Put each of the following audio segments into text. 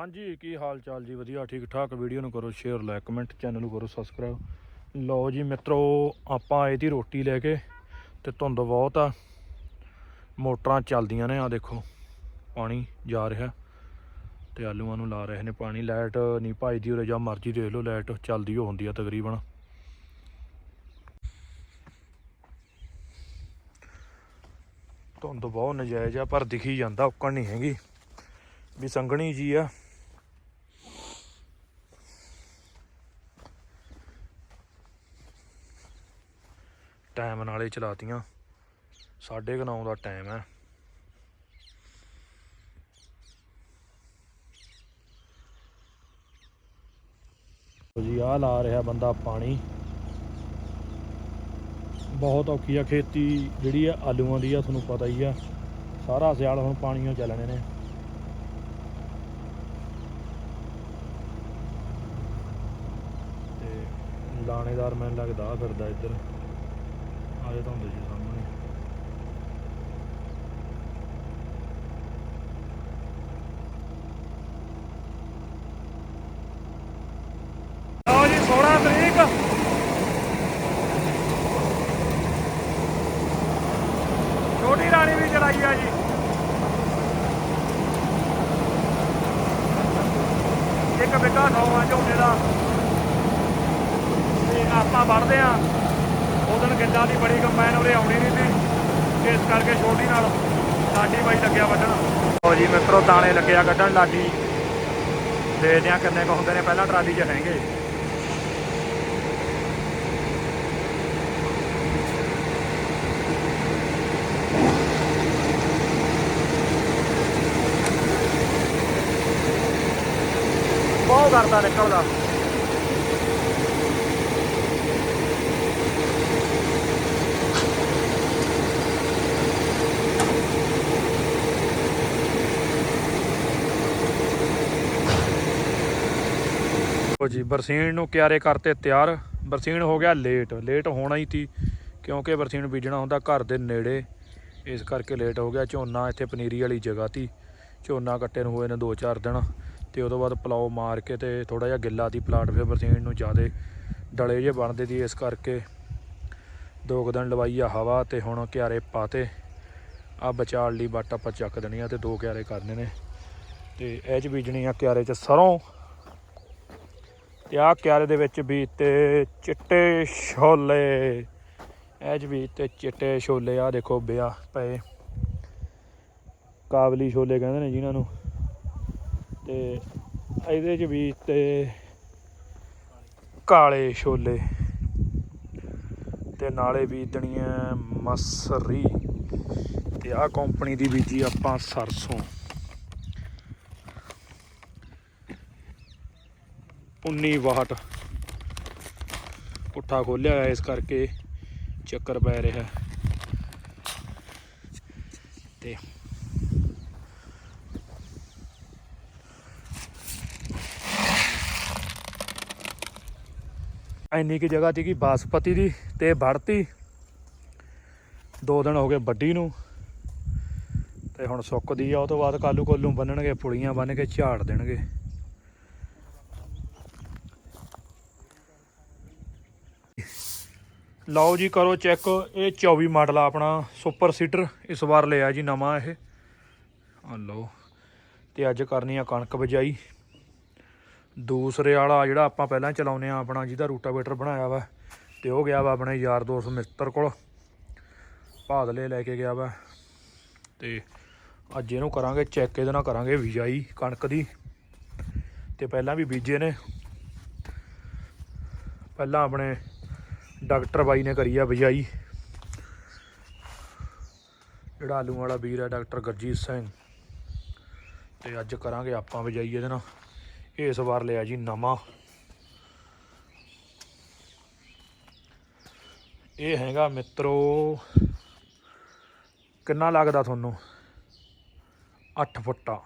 ਹਾਂਜੀ, ਕੀ ਹਾਲ ਚਾਲ ਜੀ? ਵਧੀਆ ਠੀਕ ਠਾਕ ਵੀਡੀਓ ਨੂੰ ਕਰੋ ਸ਼ੇਅਰ ਲਾਈਕ ਕਮੈਂਟ ਚੈਨਲ ਨੂੰ ਕਰੋ ਸਬਸਕ੍ਰਾਈਬ ਲਓ ਜੀ ਮਿੱਤਰੋ, ਆਪਾਂ ਆਏ ਦੀ ਰੋਟੀ ਲੈ ਕੇ ਤੇ ਧੁੰਦ ਬਹੁਤ ਆ। ਮੋਟਰਾਂ ਚੱਲਦੀਆਂ ਨੇ ਆ ਦੇਖੋ, ਪਾਣੀ ਜਾ ਰਿਹਾ। ਤੇ ਆਲੂਆਂ ਨੂੰ ਲਾ ਰਹੇ ਨੇ ਪਾਣੀ। ਲਾਈਟ ਨਹੀਂ ਭਜਦੀ ਉਰੇ ਜਾਂ ਮਰਜ਼ੀ ਦੇਖ ਲਓ, ਲਾਈਟ ਚੱਲਦੀ ਹੋ ਹੁੰਦੀ ਆ ਤਕਰੀਬਨ। ਧੁੰਦ ਬਹੁਤ ਨਜਾਇਜ਼ ਆ, ਪਰ ਦਿਖੀ ਜਾਂਦਾ, ਉੱਕਣ ਨਹੀਂ ਹੈਗੀ। ਵੀ ਸੰਘਣੀ ਜੀ ਆ ਟਾਈਮ ਨਾਲੇ ਚਲਾਤੀਆਂ। ਸਾਢੇ ਕੁ ਨੌ ਦਾ ਟਾਈਮ ਹੈ। ਜੀ ਆ ਲਾ ਰਿਹਾ ਬੰਦਾ ਪਾਣੀ। ਬਹੁਤ ਔਖੀ ਆ ਖੇਤੀ ਜਿਹੜੀ ਆ, ਆਲੂਆਂ ਦੀ ਆ, ਤੁਹਾਨੂੰ ਪਤਾ ਹੀ ਆ। ਸਾਰਾ ਸਿਆਲ ਹੁਣ ਪਾਣੀਆਂ ਚੱਲਣੇ ਨੇ। ਤੇ ਲਾਣੇਦਾਰ ਮੈਨੂੰ ਲੱਗਦਾ ਆ ਫਿਰਦਾ ਇੱਧਰ। ਆਏ ਤਾਂ ਹੁੰਦੇ ਜੀ ਸਾਹਮਣੇ। ਲਓ ਜੀ 16 ਤਰੀਕ। ਛੋਟੀ ਰਾਣੀ ਵੀ ਚਲਾਈ ਆ ਜੀ। ਇੱਕ ਬੇਟਾ ਨੌਵਾਂ ਝੋਨੇ ਦਾ। ਤੇ ਆਪਾਂ ਵੜਦੇ ਆ ਦਿਨ ਗਿੱਲਾ ਦੀ ਬੜੀ ਕੰਬਾਈਨ ਉਰੇ ਆਉਣੀ ਨਹੀਂ ਸੀ। ਇਸ ਕਰਕੇ ਛੋਟੀ ਨਾਲ ਲਾਡੀ ਬਾਈ ਲੱਗਿਆ ਵੱਢਣ। ਲਓ ਜੀ ਮਿੱਤਰੋ ਦਾਣੇ ਲੱਗਿਆ ਕੱਢਣ ਲਾਡੀ ਦੇਖਦੇ ਆ ਕਿੰਨੇ ਕੁ ਹੁੰਦੇ ਨੇ। ਪਹਿਲਾਂ ਟਰਾਲੀ 'ਚ ਹੈਗੇ ਬਹੁਤ ਕਰਦਾ ਨਿਕਲਦਾ। ਉਹ ਜੀ, ਬਰਸੀਨ ਨੂੰ ਕਿਆਰੇ ਕਰਤੇ ਤਿਆਰ। ਬਰਸੀਨ ਹੋ ਗਿਆ ਲੇਟ। ਲੇਟ ਹੋਣਾ ਹੀ ਸੀ, ਕਿਉਂਕਿ ਬਰਸੀਨ ਬੀਜਣਾ ਹੁੰਦਾ ਘਰ ਦੇ ਨੇੜੇ। ਇਸ ਕਰਕੇ ਲੇਟ ਹੋ ਗਿਆ। ਝੋਨਾ ਇੱਥੇ ਪਨੀਰੀ ਵਾਲੀ ਜਗ੍ਹਾ ਤੀ ਝੋਨਾ ਕੱਟੇ ਨੂੰ ਹੋਏ ਨੇ 2-4 ਦਿਨ। ਤੇ ਉਦੋਂ ਬਾਅਦ ਪਲਾਓ ਮਾਰ ਕੇ ਤੇ ਥੋੜਾ ਜਿਹਾ ਗਿੱਲਾ ਦੀ ਪਲਾਟ ਫਿਰ ਬਰਸੀਨ ਨੂੰ ਜ਼ਿਆਦਾ ਡਲੇ ਜੇ ਬਣਦੇ ਦੀ ਇਸ ਕਰਕੇ ਦੋ ਕੁ ਦਿਨ ਲਵਾਈ ਆ ਹਵਾ ਤੇ ਹੁਣ ਕਿਆਰੇ ਪਾਤੇ। ਆ ਬਚਾਲ ਲਈ ਵੱਟ ਆਪਾਂ ਚੱਕ ਦੇਣੀ ਆ ਤੇ ਦੋ ਕਿਆਰੇ ਕਰਨੇ ਨੇ। ਤੇ ਇਹ ਚ ਬੀਜਣੀ ਆ ਕਿਆਰੇ ਚ ਸਰੋਂ। ਤੇ ਆਹ ਕਿਆਰੇ ਦੇ ਵਿੱਚ ਵੀ ਤੇ ਚਿੱਟੇ ਛੋਲੇ। ਇਹ ਚ ਵੀ ਤੇ ਚਿੱਟੇ ਛੋਲੇ ਆ ਦੇਖੋ ਬਿਆ ਪਏ। ਕਾਬਲੀ ਛੋਲੇ ਕਹਿੰਦੇ ਨੇ ਜਿਨ੍ਹਾਂ ਨੂੰ। ਤੇ ਇਹਦੇ ਚ ਵੀ ਤੇ ਕਾਲੇ ਛੋਲੇ ਤੇ ਨਾਲੇ ਬੀਜਣੀਆਂ ਮਸਰੀ। ਤੇ ਆਹ ਕੰਪਨੀ ਦੀ ਬੀਜੀ ਆਪਾਂ ਸਰਸੋਂ। 19 ਵਾਟ ਪੁੱਠਾ ਖੋਲਿਆ ਹੋਇਆ ਇਸ ਕਰਕੇ ਚੱਕਰ ਪੈ ਰਿਹਾ। ਤੇ ਇੰਨੀ ਕੀ ਜਗ੍ਹਾ ਸੀਗੀ ਕਿ ਬਾਸਪਤੀ ਦੀ ਤੇ ਵੜਤੀ। ਦੋ ਦਿਨ ਹੋ ਗਏ ਵੱਡੀ ਨੂੰ। ਤੇ ਹੁਣ ਸੁੱਕਦੀ ਆ, ਉਹ ਤੋਂ ਬਾਅਦ ਕਾਲੂ ਕੋਲੂ ਬੰਨਣਗੇ ਪੁੜੀਆਂ ਬੰਨ ਕੇ ਝਾੜ ਦੇਣਗੇ। ਲਓ ਜੀ, ਕਰੋ ਚੈੱਕ। ਇਹ 24 ਮਾਡਲ ਆ ਆਪਣਾ, ਸੁਪਰ ਸੀਟਰ। ਇਸ ਵਾਰ ਲਿਆ ਜੀ ਨਵਾਂ ਇਹ। ਆ ਲਓ, ਤੇ ਅੱਜ ਕਰਨੀ ਆ ਕਣਕ ਬਜਾਈ। ਦੂਸਰੇ ਵਾਲਾ ਜਿਹੜਾ ਆਪਾਂ ਪਹਿਲਾਂ ਚਲਾਉਨੇ ਆ ਆਪਣਾ, ਜਿਹਦਾ ਰੂਟਾਵੇਟਰ ਬਣਾਇਆ ਵਾ, ਤੇ ਉਹ ਗਿਆ ਵਾ ਆਪਣੇ ਯਾਰ ਦੋਸਤ ਮਿੱਤਰ ਕੋਲ। ਭਾਦਲੇ ਲੈ ਕੇ ਗਿਆ ਵਾ। ਤੇ ਅੱਜ ਇਹਨੂੰ ਕਰਾਂਗੇ ਚੈੱਕ, ਇਹਦੇ ਨਾਲ ਕਰਾਂਗੇ ਬਿਜਾਈ ਕਣਕ ਦੀ। ਤੇ ਪਹਿਲਾਂ ਵੀ ਬੀਜੇ ਨੇ। ਪਹਿਲਾਂ ਆਪਣੇ ਡਾਕਟਰ ਬਾਈ ਨੇ ਕਰੀ ਆ ਬਿਜਾਈ ਜਿਹੜਾ ਆਲੂ ਵਾਲਾ ਵੀਰ ਹੈ ਡਾਕਟਰ ਗੁਰਜੀਤ ਸਿੰਘ। ਤੇ ਅੱਜ ਕਰਾਂਗੇ ਆਪਾਂ ਬਿਜਾਈ ਇਹਦੇ ਨਾਲ। ਇਸ ਵਾਰ ਲਿਆ ਜੀ ਨਵਾਂ। ਇਹ ਹੈਗਾ ਮਿੱਤਰੋ, ਕਿੰਨਾ ਲੱਗਦਾ ਤੁਹਾਨੂੰ? 8 ਫੁੱਟਾ।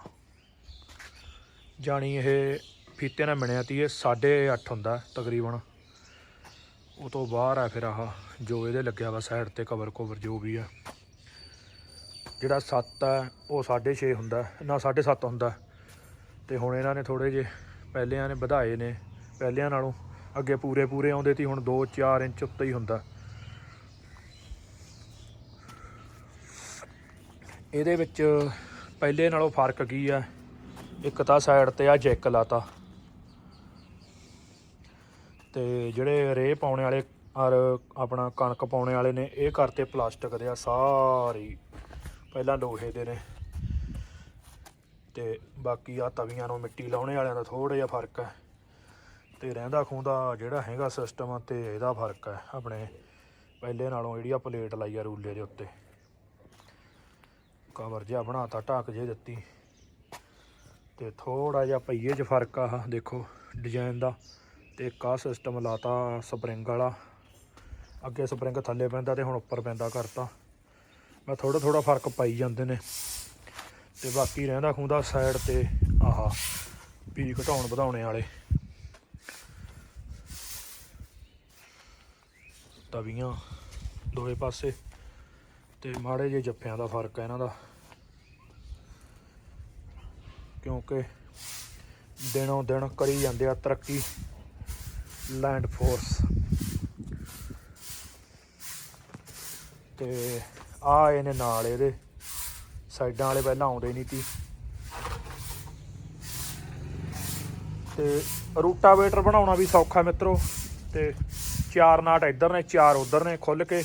ਜਾਣੀ ਇਹ ਫੀਤੇ ਨਾਲ ਮਿਣਿਆ ਤੀ, ਇਹ 8.5 ਹੁੰਦਾ ਤਕਰੀਬਨ। ਉਹ ਤੋਂ ਬਾਹਰ ਆ ਫਿਰ ਆਹ, ਜੋ ਇਹਦੇ ਲੱਗਿਆ ਵਾ ਸਾਈਡ ਤੇ ਕਵਰ ਕਵਰ ਜੋ ਵੀ ਆ। ਜਿਹੜਾ 7 ਹੈ ਉਹ 6.5 ਹੁੰਦਾ, ਨਾ 7.5 ਹੁੰਦਾ। ਤੇ ਹੁਣ ਇਹਨਾਂ ਨੇ ਥੋੜੇ ਜੇ ਪਹਿਲਿਆਂ ਨੇ ਵਧਾਏ ਨੇ, ਪਹਿਲਿਆਂ ਨਾਲੋਂ ਅੱਗੇ ਪੂਰੇ ਪੂਰੇ ਆਉਂਦੇ ਸੀ ਹੁਣ 2-4 ਇੰਚ ਉੱਤੇ ਹੀ ਹੁੰਦਾ। ਇਹਦੇ ਵਿੱਚ ਪਹਿਲੇ ਨਾਲੋਂ ਫ਼ਰਕ ਕੀ ਆ? ਇੱਕ ਤਾਂ ਸਾਈਡ ਤੇ ਆ ਜੈਕ ਲਾਤਾ। ਤੇ ਜਿਹੜੇ ਰੇਹ ਪਾਉਣੇ ਵਾਲੇ ਔਰ ਆਪਣਾ ਕਣਕ ਪਾਉਣੇ ਵਾਲੇ ਨੇ, ਇਹ ਕਰਤੇ ਪਲਾਸਟਿਕ ਦੇ ਆ ਸਾਰੀ। ਪਹਿਲਾਂ ਲੋਹੇ ਦੇ ਨੇ। ਤੇ ਬਾਕੀ ਆ ਤਵੀਆਂ ਨੂੰ ਮਿੱਟੀ ਲਾਉਣੇ ਵਾਲਿਆਂ ਦਾ ਥੋੜਾ ਜਿਹਾ ਫ਼ਰਕ ਹੈ। ਤੇ ਰਹਿੰਦਾ ਖੂੰਦਾ ਜਿਹੜਾ ਹੈਗਾ ਸਿਸਟਮ ਤੇ ਇਹਦਾ ਫ਼ਰਕ ਹੈ ਆਪਣੇ। ਪਹਿਲੇ ਨਾਲੋਂ ਜਿਹੜੀ ਆ ਪਲੇਟ ਲਾਈ ਆ ਰੂਲੇ ਦੇ ਉੱਤੇ। ਕਵਰ ਜਿਹਾ ਬਣਾਤਾ, ਢੱਕ ਜੇ ਦਿੱਤੀ। ਤੇ ਥੋੜਾ ਜਿਹਾ ਪਹੀਏ 'ਚ ਫ਼ਰਕ ਆ ਦੇਖੋ ਡਿਜ਼ਾਈਨ ਦਾ। ਤੇ ਇੱਕ ਆਹ ਸਿਸਟਮ ਲਾਤਾ ਸਪਰਿੰਗ ਵਾਲਾ। ਅੱਗੇ ਸਪਰਿੰਗ ਥੱਲੇ ਪੈਂਦਾ ਤੇ ਹੁਣ ਉੱਪਰ ਪੈਂਦਾ ਕਰਤਾ। ਮੈਂ ਥੋੜਾ ਥੋੜਾ ਫ਼ਰਕ ਪਾਈ ਜਾਂਦੇ ਨੇ। ਤੇ ਬਾਕੀ ਰਹਿੰਦਾ ਖੁੰਦਾ ਸਾਈਡ ਤੇ ਆਹਾ ਵੀ ਘਟਾਉਣ ਵਧਾਉਣੇ ਵਾਲੇ। ਤਵੀਆਂ ਦੋਵੇਂ ਪਾਸੇ। ਤੇ ਮਾੜੇ ਜਿਹੇ ਜੱਫਿਆਂ ਦਾ ਫ਼ਰਕ ਹੈ ਇਹਨਾਂ ਦਾ। ਕਿਉਂਕਿ ਦਿਨੋਂ ਦਿਨ ਕਰੀ ਜਾਂਦੇ ਆ ਤਰੱਕੀ। Land force. ਤੇ ਆ ਇਹਨੇ ਨਾਲ ਇਹਦੇ। ਸਾਈਡਾਂ ਵਾਲੇ ਪਹਿਲਾਂ ਆਉਂਦੇ ਨਹੀਂ ਸੀ। ਤੇ ਰੂਟਾਵੇਟਰ ਬਣਾਉਣਾ ਵੀ ਸੌਖਾ ਮਿੱਤਰੋ। ਤੇ ਚਾਰ ਨਾਟ ਇੱਧਰ ਨੇ, ਚਾਰ ਉੱਧਰ ਨੇ ਖੁੱਲ ਕੇ।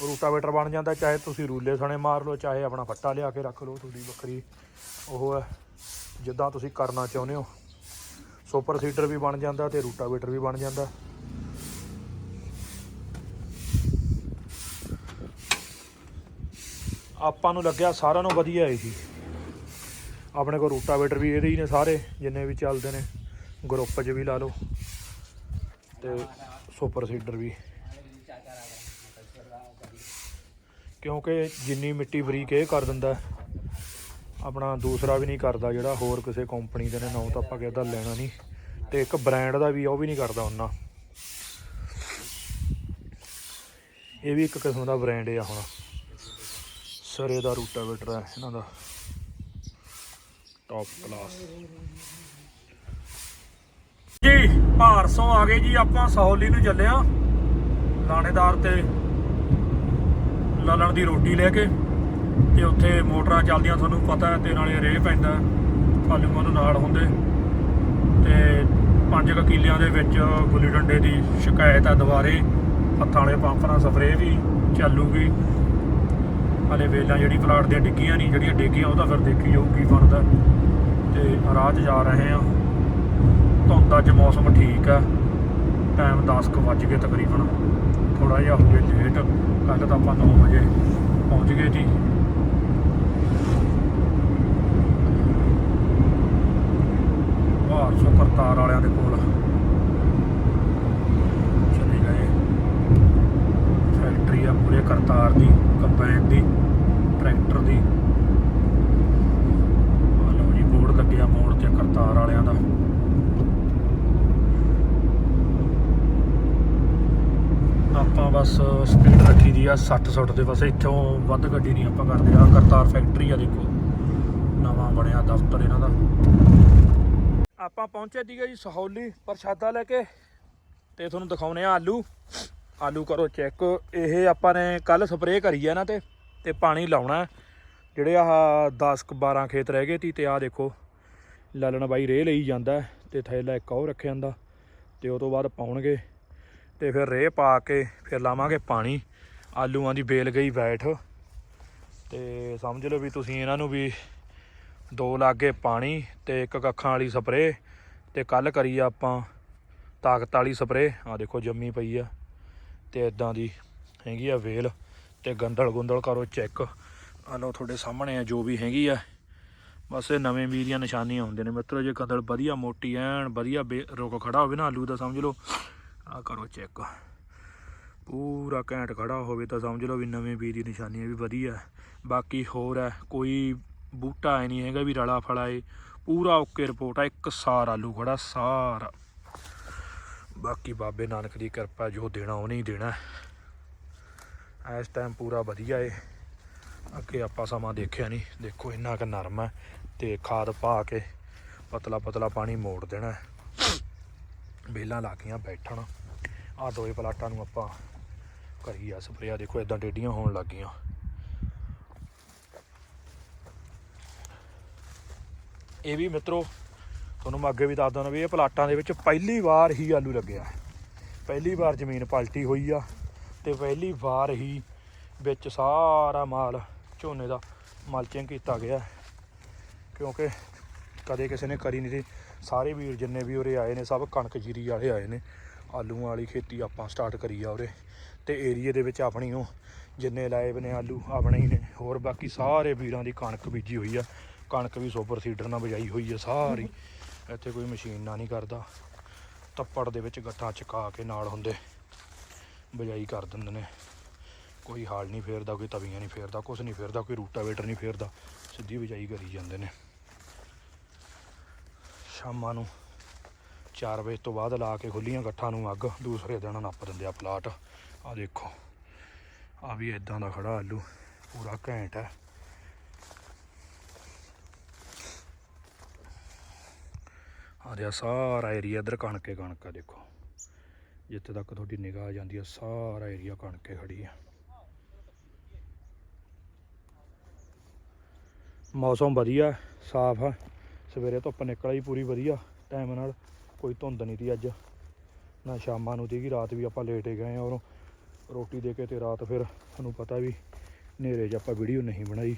ਰੂਟਾਵੇਟਰ ਬਣ ਜਾਂਦਾ, ਚਾਹੇ ਤੁਸੀਂ ਰੂਲੇ ਸਣੇ ਮਾਰ ਲਓ, ਚਾਹੇ ਆਪਣਾ ਫੱਟਾ ਲਿਆ ਕੇ ਰੱਖ ਲਓ, ਤੁਹਾਡੀ ਵੱਖਰੀ ਉਹ ਹੈ। ਜਿੱਦਾਂ ਤੁਸੀਂ ਕਰਨਾ ਚਾਹੁੰਦੇ ਹੋ। ਸੁਪਰ ਸੀਡਰ ਵੀ ਬਣ ਜਾਂਦਾ ਤੇ ਰੂਟਾਵੇਟਰ ਵੀ ਬਣ ਜਾਂਦਾ। ਆਪਾਂ ਨੂੰ ਲੱਗਿਆ ਸਾਰਿਆਂ ਨੂੰ ਵਧੀਆ ਹੈ ਜੀ। ਆਪਣੇ ਕੋਲ ਰੂਟਾਵੇਟਰ ਵੀ ਇਹਦੇ ਹੀ ਨੇ ਸਾਰੇ, ਜਿੰਨੇ ਵੀ ਚੱਲਦੇ ਨੇ। ਗਰੁੱਪ 'ਚ ਵੀ ਲਾ ਲਓ ਤੇ ਸੁਪਰ ਸੀਡਰ ਵੀ। ਕਿਉਂਕਿ ਜਿੰਨੀ ਮਿੱਟੀ ਬਰੀਕ ਇਹ ਕਰ ਦਿੰਦਾ। ਆਪਣਾ ਦੂਸਰਾ ਵੀ ਨਹੀਂ ਕਰਦਾ ਜਿਹੜਾ ਹੋਰ ਕਿਸੇ ਕੰਪਨੀ ਦੇ ਨੇ, ਨਾ ਤਾਂ ਆਪਾਂ ਕਿਹਦਾ ਲੈਣਾ ਨਹੀਂ। ਤੇ ਇੱਕ ਬ੍ਰਾਂਡ ਦਾ ਵੀ ਉਹ ਵੀ ਨਹੀਂ ਕਰਦਾ ਉਹਨਾਂ। ਇਹ ਵੀ ਇੱਕ ਕਿਸਮ ਦਾ ਬ੍ਰਾਂਡ ਆ ਹੁਣ। ਸਰੇ ਦਾ ਰੂਟਾਵੇਟਰ ਹੈ ਇਹਨਾਂ ਦਾ। ਟੌਪ ਕਲਾਸ ਜੀ ਭਾਰਸੋਂ ਆ ਗਏ ਜੀ, ਆਪਾਂ ਸਹੌਲੀ ਨੂੰ ਚੱਲੇ ਆ ਲਾਣੇਦਾਰ ਤੇ ਲਲਣ ਦੀ ਰੋਟੀ ਲੈ ਕੇ। ਤੇ ਉੱਥੇ ਮੋਟਰਾਂ ਚੱਲਦੀਆਂ, ਤੁਹਾਨੂੰ ਪਤਾ ਹੈ, ਤੇ ਨਾਲੇ ਰੇਹ ਪੈਂਦਾ, ਖਾਲੂ ਨੂੰ ਨਾਲ ਹੁੰਦੇ। ਤੇ ਪੰਜ ਕੁ ਕਿੱਲਿਆਂ ਦੇ ਵਿੱਚ ਗੁੱਲੀ ਡੰਡੇ ਦੀ ਸ਼ਿਕਾਇਤ ਆ ਦੁਬਾਰੇ, ਹੱਥਾਂ ਵਾਲੇ ਪੰਪ ਨਾਲ ਸਪਰੇਅ ਵੀ ਚੱਲੂਗੀ। ਹਲੇ ਵੇਲਾਂ ਜਿਹੜੀ ਪਲਾਟ ਦੀਆਂ ਡਿੱਗੀਆਂ ਨਹੀਂ, ਜਿਹੜੀਆਂ ਡਿੱਗੀਆਂ, ਉਹ ਤਾਂ ਫਿਰ ਦੇਖੀ ਜਾਊ ਕੀ ਬਣਦਾ। ਤੇ ਰਾਹ 'ਚ ਜਾ ਰਹੇ ਆ ਧੁੰਦ ਅੱਜ ਮੌਸਮ ਠੀਕ ਆ। ਟਾਈਮ 10 ਕੁ ਵੱਜ ਗਏ ਤਕਰੀਬਨ। ਥੋੜਾ ਜਿਹਾ ਹੋ ਗਿਆ ਲੇਟ ਕੱਲ ਤਾਂ ਆਪਾਂ 9 ਵਜੇ ਪਹੁੰਚ ਗਏ ਜੀ। ਬਾਹਰ ਸੋ ਕਰਤਾਰ ਵਾਲਿਆਂ ਦੇ ਕੋਲ। ਚਲੇ ਗਏ। ਫੈਕਟਰੀ ਆ ਪੂਰੇ ਕਰਤਾਰ ਦੀ, ਕੰਬਾਈਨ ਦੀ, ਟਰੈਕਟਰ ਦੀ। ਆ ਲਓ ਜੀ, ਬੋਰਡ ਲੱਗਿਆ ਮੋੜ ਤੇ ਕਰਤਾਰ ਵਾਲਿਆਂ ਦਾ। ਆਪਾਂ ਬਸ ਸਪੀਡ ਰੱਖੀ ਦੀ ਆ 60 60 ਦੇ, ਬਸ ਇੱਥੋਂ ਵੱਧ ਗੱਡੀ ਨਹੀਂ ਆਪਾਂ ਕਰਦੇ। ਆ ਕਰਤਾਰ ਫੈਕਟਰੀ ਆ ਦੇਖੋ। ਨਵਾਂ ਬਣਿਆ ਦਫ਼ਤਰ ਇਹਨਾਂ ਦਾ। ਆਪਾਂ ਪਹੁੰਚੇ ਸੀਗੇ ਜੀ ਸਹੌਲੀ ਪ੍ਰਸ਼ਾਦਾ ਲੈ ਕੇ ਤੇ ਤੁਹਾਨੂੰ ਦਿਖਾਉਨੇ ਆ ਆਲੂ। ਆਲੂ ਕਰੋ ਚੈੱਕ ਇਹ ਆਪਾਂ ਨੇ ਕੱਲ ਸਪਰੇਅ ਕਰੀ ਆ ਇਹਨਾਂ ਤੇ ਤੇ ਪਾਣੀ ਲਾਉਣਾ। ਜਿਹੜੇ ਆਹ 10 ਕੁ 12 ਖੇਤ ਰਹਿ ਗਏ ਸੀ ਤੇ ਆਹ ਦੇਖੋ, ਲਾਲਣ ਬਾਈ ਰੇਹ ਲਈ ਜਾਂਦਾ ਹੈ ਤੇ ਥੈਲਾ ਇੱਕ ਉਹ ਰੱਖਿਆ ਜਾਂਦਾ, ਤੇ ਉਹ ਤੋਂ ਬਾਅਦ ਪਾਉਣਗੇ। ਤੇ ਫਿਰ ਰੇਹ ਪਾ ਕੇ ਫਿਰ ਲਾਵਾਂਗੇ ਪਾਣੀ। ਆਲੂਆਂ ਦੀ ਬੇਲ ਗਈ ਬੈਠ। ਤੇ ਸਮਝ ਲਓ ਵੀ ਤੁਸੀਂ ਇਹਨਾਂ ਨੂੰ ਵੀ ਦੋ ਲਾਗੇ ਪਾਣੀ ਤੇ ਇੱਕ ਕੱਖਾਂ ਵਾਲੀ ਸਪਰੇਅ ਤੇ ਕੱਲ ਕਰੀ ਆਪਾਂ ਤਾਕਤ ਵਾਲੀ ਸਪਰੇਅ। ਆ ਦੇਖੋ ਜੰਮੀ ਪਈ ਆ ਤੇ ਇਦਾਂ ਦੀ ਹੈਗੀ ਆ ਵੇਲ ਤੇ ਗੰਦਲ ਗੁੰਦਲ ਕਰੋ ਚੈੱਕ। ਆ ਲਓ ਤੁਹਾਡੇ ਸਾਹਮਣੇ ਆ ਜੋ ਵੀ ਹੈਗੀ ਆ। ਬਸ ਇਹ ਨਵੇਂ ਬੀਜ ਦੀਆਂ ਨਿਸ਼ਾਨੀਆਂ ਹੁੰਦੀਆਂ ਨੇ। ਮਿੱਤਰੋ, ਜੇ ਗੰਦਲ ਵਧੀਆ ਮੋਟੀ ਐਨ ਵਧੀਆ ਬੇ- ਰੁਕ ਖੜਾ ਹੋਵੇ ਨਾ ਆਲੂ ਦਾ ਸਮਝ ਲਓ। ਆ ਕਰੋ ਚੈੱਕ। ਪੂਰਾ ਘੈਂਟ ਖੜਾ ਹੋਵੇ ਤਾਂ ਸਮਝ ਲਓ ਵੀ ਨਵੇਂ ਬੀਜ ਦੀ ਨਿਸ਼ਾਨੀ ਵੀ ਵਧੀਆ। ਬਾਕੀ ਹੋਰ ਹੈ, ਕੋਈ ਬੂਟਾ ਐ ਨਹੀਂ ਹੈਗਾ ਵੀ ਰਲਾ ਫਲਾ ਏ। ਪੂਰਾ ਓਕੇ ਰਿਪੋਰਟ ਆ, ਇੱਕ ਸਾਰ ਆਲੂ ਖੜਾ, ਸਾਰਾ। ਬਾਕੀ ਬਾਬੇ ਨਾਨਕ ਦੀ ਕਿਰਪਾ ਜੋ ਦੇਣਾ ਉਹਨੇ ਹੀ ਦੇਣਾ। ਇਸ ਟਾਈਮ ਪੂਰਾ ਵਧੀਆ ਏ। ਅੱਗੇ ਆਪਾਂ ਸਮਾਂ ਦੇਖਿਆ ਨਹੀਂ ਦੇਖੋ ਇੰਨਾ ਕੁ ਨਰਮ ਹੈ ਤੇ ਖਾਦ ਪਾ ਕੇ ਪਤਲਾ ਪਤਲਾ ਪਾਣੀ ਮੋੜ ਦੇਣਾ। ਹੈ। ਬੇਲਾਂ ਲਾ ਗਈਆਂ ਬੈਠਣ। ਆ ਦੋਏ ਪਲਾਟਾਂ ਨੂੰ ਆਪਾਂ ਕਰੀ ਆ ਸਪਰੇਆ। ਦੇਖੋ ਇਦਾਂ ਟੇਡੀਆਂ ਹੋਣ ਲੱਗ ਗਈਆਂ। ਇਹ ਵੀ ਮਿੱਤਰੋ, ਤੁਹਾਨੂੰ ਮੈਂ ਅੱਗੇ ਵੀ ਦੱਸ ਦਵਾਂ ਵੀ ਇਹ ਪਲਾਟਾਂ ਦੇ ਵਿੱਚ ਪਹਿਲੀ ਵਾਰ ਹੀ ਆਲੂ ਲੱਗਿਆ ਪਹਿਲੀ ਵਾਰ ਜ਼ਮੀਨ ਪਲਟੀ ਹੋਈ ਆ ਤੇ ਪਹਿਲੀ ਵਾਰ ਹੀ ਵਿੱਚ ਸਾਰਾ ਮਾਲ ਝੋਨੇ ਦਾ ਮਲਚਿੰਗ ਕੀਤਾ ਗਿਆ। ਕਿਉਂਕਿ ਕਦੇ ਕਿਸੇ ਨੇ ਕਰੀ ਨਹੀਂ ਸੀ। ਸਾਰੇ ਵੀਰ ਜਿੰਨੇ ਵੀ ਉਰੇ ਆਏ ਨੇ, ਸਭ ਕਣਕ ਜੀਰੀ ਵਾਲੇ ਆਏ ਨੇ। ਆਲੂਆਂ ਵਾਲੀ ਖੇਤੀ ਆਪਾਂ ਸਟਾਰਟ ਕਰੀ ਆ ਉਰੇ। ਤੇ ਏਰੀਏ ਦੇ ਵਿੱਚ ਆਪਣੀ ਉਹ ਜਿੰਨੇ ਲਾਏ ਵੇ ਨੇ ਆਲੂ, ਆਪਣੇ ਹੀ ਨੇ। ਹੋਰ ਬਾਕੀ ਸਾਰੇ ਵੀਰਾਂ ਦੀ ਕਣਕ ਬੀਜੀ ਹੋਈ ਆ। ਕਣਕ ਵੀ ਸੁਪਰ ਸੀਡਰ ਨਾਲ ਬਜਾਈ ਹੋਈ ਹੈ ਸਾਰੀ। ਇੱਥੇ ਕੋਈ ਮਸ਼ੀਨ ਨਾਲ ਨਹੀਂ ਕਰਦਾ। ਤੱਪੜ ਦੇ ਵਿੱਚ ਗੱਠਾਂ ਚਕਾ ਕੇ ਨਾਲ ਹੁੰਦੇ ਬਜਾਈ ਕਰ ਦਿੰਦੇ ਨੇ। ਕੋਈ ਹਾਲ ਨਹੀਂ ਫੇਰਦਾ, ਕੋਈ ਤਵੀਆਂ ਨਹੀਂ ਫੇਰਦਾ ਕੁਝ ਨਹੀਂ ਫੇਰਦਾ, ਕੋਈ ਰੂਟਾਵੇਟਰ ਨਹੀਂ ਫੇਰਦਾ। ਸਿੱਧੀ ਬਜਾਈ ਕਰੀ ਜਾਂਦੇ ਨੇ। ਸ਼ਾਮਾਂ ਨੂੰ 4 ਵਜੇ ਤੋਂ ਬਾਅਦ ਲਾ ਕੇ ਖੁੱਲੀਆਂ ਗੱਠਾਂ ਨੂੰ ਅੱਗ, ਦੂਸਰੇ ਦਿਨ ਨੱਪ ਦਿੰਦੇ ਆ ਪਲਾਟ। ਆ ਦੇਖੋ ਆ ਵੀ ਇਦਾਂ ਦਾ ਖੜਾ ਆਲੂ। ਪੂਰਾ ਘੈਂਟ ਹੈ। ਆ ਰਿਹਾ ਸਾਰਾ ਏਰੀਆ ਇਧਰ ਕਣਕੇ ਕਣਕ ਆ ਦੇਖੋ। ਜਿੱਥੇ ਤੱਕ ਤੁਹਾਡੀ ਨਿਗਾਹ ਜਾਂਦੀ ਆ, ਸਾਰਾ ਏਰੀਆ ਕਣਕੇ ਖੜੀ ਆ। ਮੌਸਮ ਵਧੀਆ, ਸਾਫ਼ ਆ। ਸਵੇਰੇ ਧੁੱਪ ਨਿਕਲ ਆਈ, ਪੂਰੀ ਵਧੀਆ। ਟਾਈਮ ਨਾਲ ਕੋਈ ਧੁੰਦ ਨਹੀਂ ਤੀ ਅੱਜ। ਨਾ ਸ਼ਾਮਾਂ ਨੂੰ ਸੀਗੀ, ਰਾਤ ਵੀ ਆਪਾਂ ਲੇਟ ਹੀ ਗਏ ਔਰ ਰੋਟੀ ਦੇ ਕੇ ਤੇ ਰਾਤ ਫਿਰ ਤੁਹਾਨੂੰ ਪਤਾ ਵੀ ਹਨੇਰੇ 'ਚ ਆਪਾਂ ਵੀਡੀਓ ਨਹੀਂ ਬਣਾਈ।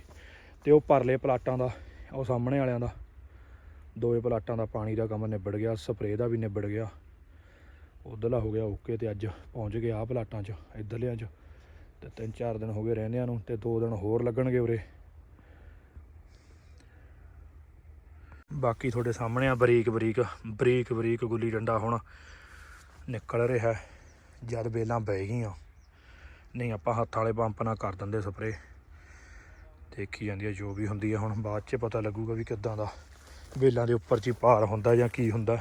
ਤੇ ਉਹ ਪਰਲੇ ਪਲਾਟਾਂ ਦਾ, ਉਹ ਸਾਹਮਣੇ ਵਾਲਿਆਂ ਦਾ। ਦੋਵੇਂ ਪਲਾਟਾਂ ਦਾ ਪਾਣੀ ਦਾ ਕੰਮ ਨਿਬੜ ਗਿਆ, ਸਪਰੇਅ ਦਾ ਵੀ ਨਿਬੜ ਗਿਆ। ਉਧਰਲਾ ਹੋ ਗਿਆ ਓਕੇ ਤੇ ਅੱਜ ਪਹੁੰਚ ਗਏ ਆਹ ਪਲਾਟਾਂ 'ਚ, ਇੱਧਰਲਿਆਂ 'ਚ। ਤੇ ਤਿੰਨ ਚਾਰ ਦਿਨ ਹੋ ਗਏ ਰਹਿੰਦਿਆਂ ਨੂੰ ਤੇ ਦੋ ਦਿਨ ਹੋਰ ਲੱਗਣਗੇ ਉਰੇ। ਬਾਕੀ ਤੁਹਾਡੇ ਸਾਹਮਣੇ ਆ ਬਰੀਕ ਬਰੀਕ ਬਰੀਕ ਬਰੀਕ ਗੁੱਲੀ ਡੰਡਾ ਹੁਣ ਨਿਕਲ ਰਿਹਾ ਜਦ ਬੇਲਾਂ ਬਹਿ ਗਈਆਂ। ਨਹੀਂ, ਆਪਾਂ ਹੱਥ ਵਾਲੇ ਪੰਪ ਨਾਲ ਕਰ ਦਿੰਦੇ ਸਪਰੇ ਦੇਖੀ ਜਾਂਦੀ ਹੈ ਜੋ ਵੀ ਹੁੰਦੀ ਹੈ ਹੁਣ, ਬਾਅਦ 'ਚ ਪਤਾ ਲੱਗੂਗਾ ਵੀ ਕਿੱਦਾਂ ਦਾ। ਵੇਲਾਂ ਦੇ ਉੱਪਰ 'ਚ ਹੀ ਭਾਰ ਹੁੰਦਾ ਜਾਂ ਕੀ ਹੁੰਦਾ।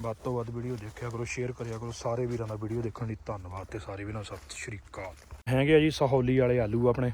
ਵੱਧ ਤੋਂ ਵੱਧ ਵੀਡੀਓ ਦੇਖਿਆ ਕਰੋ ਸ਼ੇਅਰ ਕਰਿਆ ਕਰੋ। ਸਾਰੇ ਵੀਰਾਂ ਦਾ ਵੀਡੀਓ ਦੇਖਣ ਲਈ ਧੰਨਵਾਦ ਤੇ ਸਾਰੇ ਵੀਰਾਂ ਨੂੰ ਸਤਿ ਸ਼੍ਰੀ ਅਕਾਲ। ਹੈਗੇ ਆ ਜੀ ਸਹੌਲੀ ਵਾਲੇ ਆਲੂ ਆਪਣੇ।